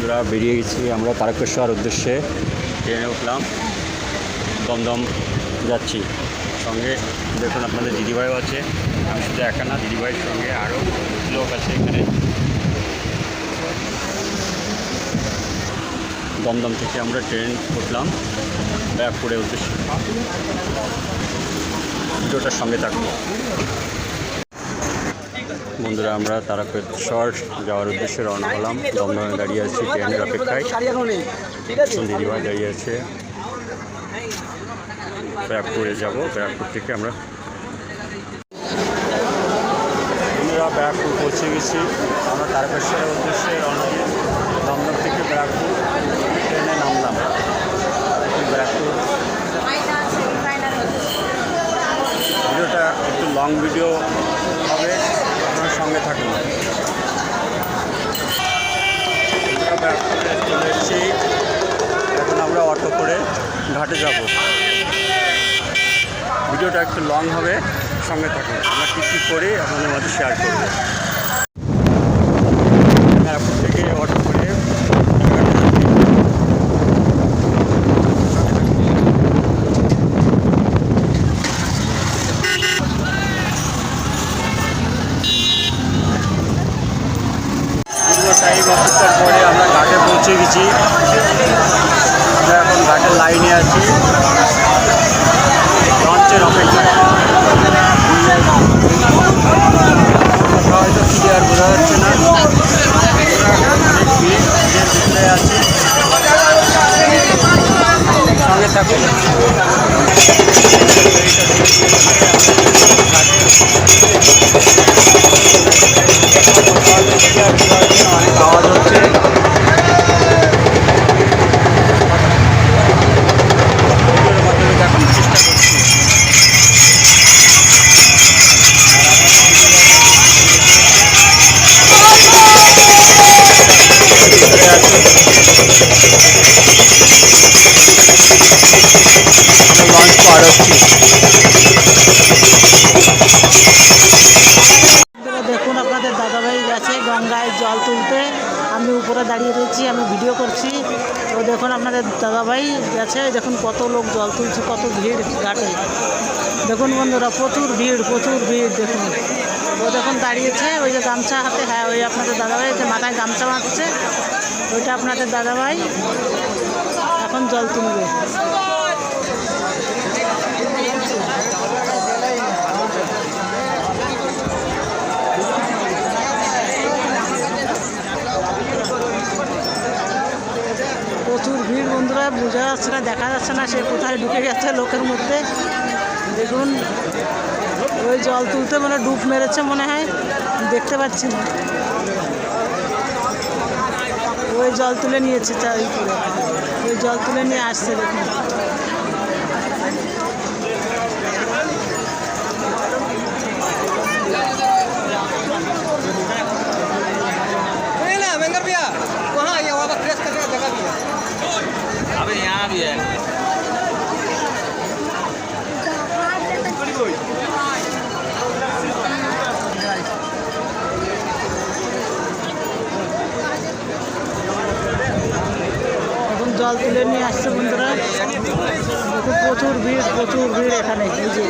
বন্ধুরা বেরিয়ে গেছি আমরা তারকেশ্বর উদ্দেশ্যে। ট্রেনে উঠলাম, দমদম যাচ্ছি। সঙ্গে দেখুন আপনাদের দিদিভাইও আছে। আমি শুধু একা না, দিদিভাইয়ের সঙ্গে আরও লোক আছে এখানে। দমদম থেকে আমরা ট্রেন উঠলাম ব্যারাকপুরের উদ্দেশ্যে। ভিডিওটার সঙ্গে থাকব। বন্ধুরা, আমরা তারকেশ্বর যাওয়ার উদ্দেশ্যে রওনা হলাম। দমদমে দাঁড়িয়ে আছি, ট্রেনের অপেক্ষায়। দিদিভাই দাঁড়িয়ে আছে। ব্যারাকপুরে যাব, ব্যারাকপুর থেকে আমরা। বন্ধুরা, ব্যারাকপুর পৌঁছে গেছি। আমরা তারকেশ্বরের উদ্দেশ্যে রওনা দিয়ে দমদম থেকে ব্যারাকপুর ট্রেনে নামলাম। ব্যারাকপুর। ভিডিওটা একটু লং ভিডিও। আপনার সঙ্গে থাকুন। এখন আমরা অটো করে ঘাটে যাব। ভিডিওটা একটু লং হবে, সঙ্গে থাকুন। আমরা কী কী করি, আপনাদের মধ্যে শেয়ার করব ব্যারাকপুর থেকে অটো করে ঘাটে যাচ্ছি। টাইম অপেক্ষার পরে আমরা ঘাটে পৌঁছে গেছি। আমরা এখন ঘাটের লাইনে আছি। লঞ্চের অপেক্ষা হয়তো ক্লিয়ার বোঝা যাচ্ছে না। ভিড় আছি সঙ্গে থাকুন। দেখুন, আপনাদের দাদাভাই গেছে গঙ্গায় জল তুলতে। আমি উপরে দাঁড়িয়ে রয়েছি, আমি ভিডিও করছি। তো দেখুন, আপনাদের দাদাভাই গেছে। দেখুন, কত লোক জল তুলছে, কত ভিড় ঘাটে। দেখুন বন্ধুরা, প্রচুর ভিড় প্রচুর ভিড়, দেখুন। ও দেখুন, দাঁড়িয়েছে, ওই যে গামছা হাতে হ্যাঁ ওই আপনাদের দাদাভাই যে মাথায় গামছা মারছে ওইটা আপনাদের দাদাভাই এখন জল তুলবে। প্রচুর ভিড় বন্ধুরা, বোঝা যাচ্ছে না, দেখা যাচ্ছে না সে কোথায় ঢুকে গেছে লোকের মধ্যে। দেখুন, ওই জল তুলতে মানে ডুব মেরেছে মনে হয়, দেখতে পাচ্ছি না। ওই জল তুলে নিয়েছে তাই করে ওই জল তুলে নিয়ে আসছে দেখুন। টাকা এখন জল তুলে নিয়ে আসছে বন্ধুরা। প্রচুর ভিড় প্রচুর ভিড় এখানে বুঝলি